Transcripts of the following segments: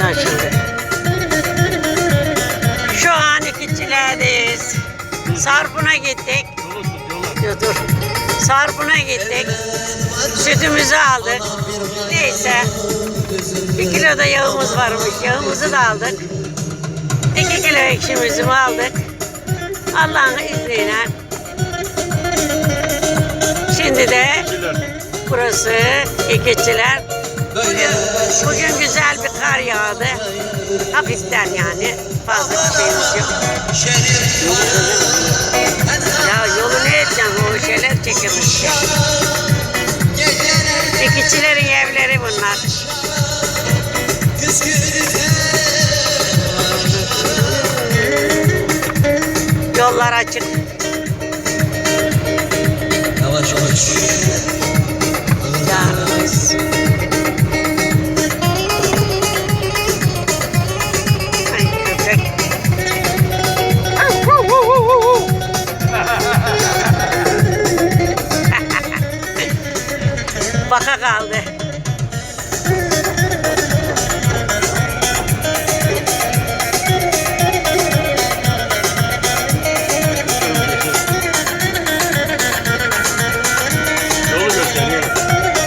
Ondan şimdi. Şu an ikicilerdeyiz. Sarpına gittik. Dur, dur. Sarpına gittik. Sütümüzü aldık. Neyse. Bir kilo da yağımız varmış. Yağımızı da aldık. İki kilo ekşimizi mi aldık. Allah'ın izniyle. Şimdi de burası İkiciler. Bugün, bugün yağdı. Hafiften yani. Fazla bir şeyimiz yok. Ya yolu ne edeceğim? O şeyler çekilmiş. İkicilerin evleri bunlar. Yollar açık. Yavaş yavaş. Yalnız. Kaldı.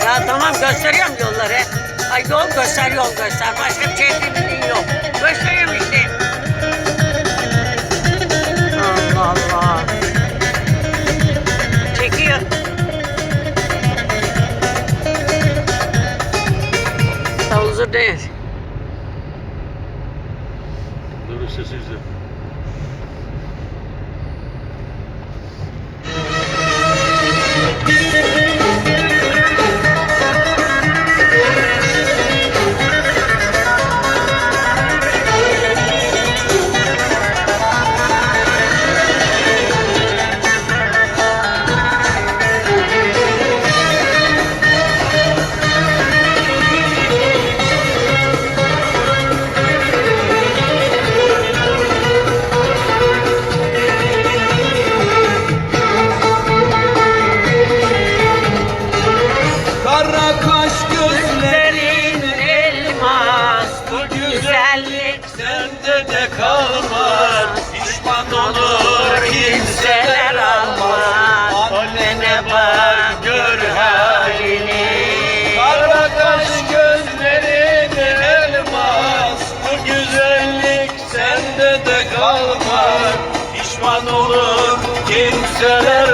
Ya tamam gösteriyorum yolları. Ay yol göster yol göster. Başka bir şey dediğin yok. Gösteriyorum işte. Allah Allah. Değil. Dur sessizce. Kara kalmaz. Pişman olur kimseler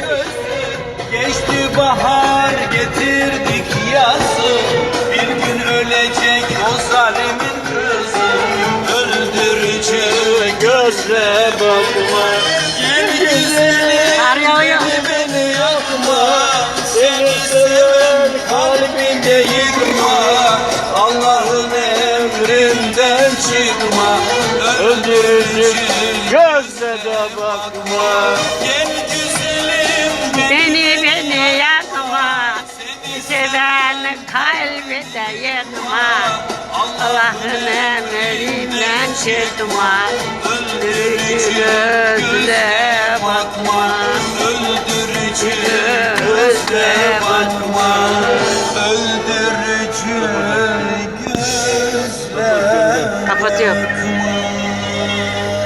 gelmiş. sözü Geçti bahar getirdik yazı Bir gün ölecek o zalimin kızı. Öldürücü gözle bakma. Gel güzelim beni yakma. Seni seven kalbinde yıkma. Allah'ın emrinden çıkma. Öldürücü gözle de bakma. Gel güzelim Seven kalbi de yıkma Allah'ın emrinden çıkma Öldürücü gözle bakma Öldürücü